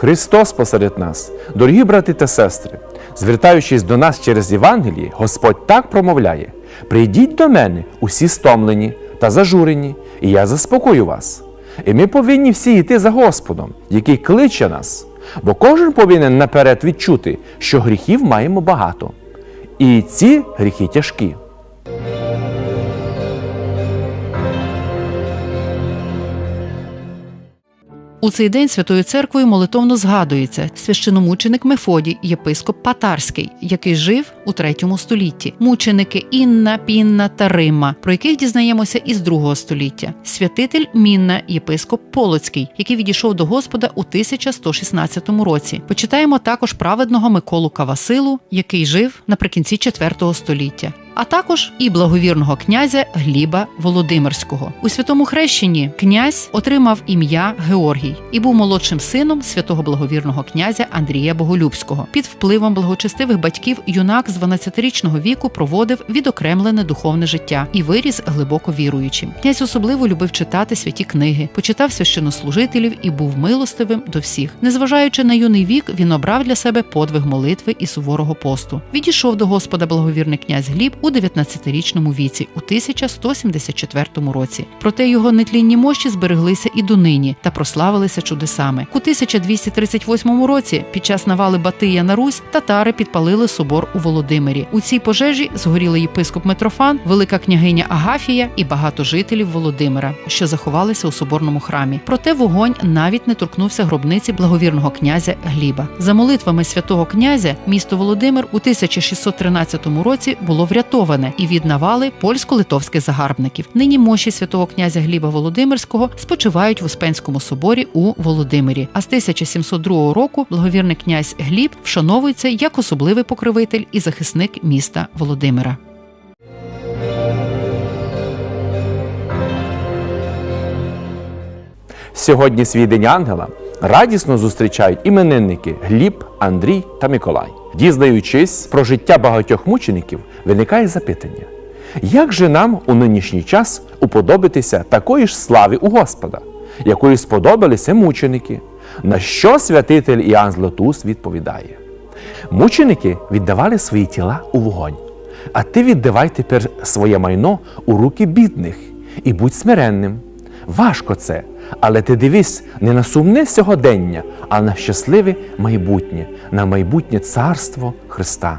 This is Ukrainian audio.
Христос посеред нас, дорогі брати та сестри, звертаючись до нас через Євангеліє, Господь так промовляє: прийдіть до мене, усі стомлені та зажурені, і я заспокою вас. І ми повинні всі йти за Господом, який кличе нас, бо кожен повинен наперед відчути, що гріхів маємо багато. І ці гріхи тяжкі. У цей день Святою Церквою молитовно згадується священомученик Мефодій, єпископ Патарський, який жив у третьому столітті, мученики Інна, Пінна та Римма, про яких дізнаємося із другого століття, святитель Мінна, єпископ Полоцький, який відійшов до Господа у 1116 році. Почитаємо також праведного Миколу Кавасилу, який жив наприкінці IV століття а також і благовірного князя Гліба Володимирського. У святому хрещенні князь отримав ім'я Георгій і був молодшим сином святого благовірного князя Андрія Боголюбського. Під впливом благочестивих батьків юнак з 12-річного віку проводив відокремлене духовне життя і виріс глибоко віруючим. Князь особливо любив читати святі книги, почитав священнослужителів і був милостивим до всіх. Незважаючи на юний вік, він обрав для себе подвиг молитви і суворого посту. Відійшов до Господа благовірний князь Гліб у 19-річному віці, у 1174 році. Проте його нетлінні мощі збереглися і донині та прославилися чудесами. У 1238 році, під час навали Батия на Русь, татари підпалили собор у Володимирі. У цій пожежі згоріли єпископ Митрофан, велика княгиня Агафія і багато жителів Володимира, що заховалися у соборному храмі. Проте вогонь навіть не торкнувся гробниці благовірного князя Гліба. За молитвами святого князя місто Володимир у 1613 році було врятоване і від навали польсько-литовських загарбників. Нині мощі святого князя Гліба Володимирського спочивають в Успенському соборі у Володимирі. А з 1702 року благовірний князь Гліб вшановується як особливий покровитель і захисник міста Володимира. Сьогодні свій день ангела радісно зустрічають іменинники Гліб, Андрій та Миколай. Дізнаючись про життя багатьох мучеників, виникає запитання: як же нам у нинішній час уподобитися такої ж слави у Господа, якої сподобалися мученики? На що святитель Іоанн Златус відповідає? Мученики віддавали свої тіла у вогонь, а ти віддавай тепер своє майно у руки бідних і будь смиренним. Важко це, але ти дивись не на сумне сьогодення, а на щасливе майбутнє, на майбутнє царство Христа.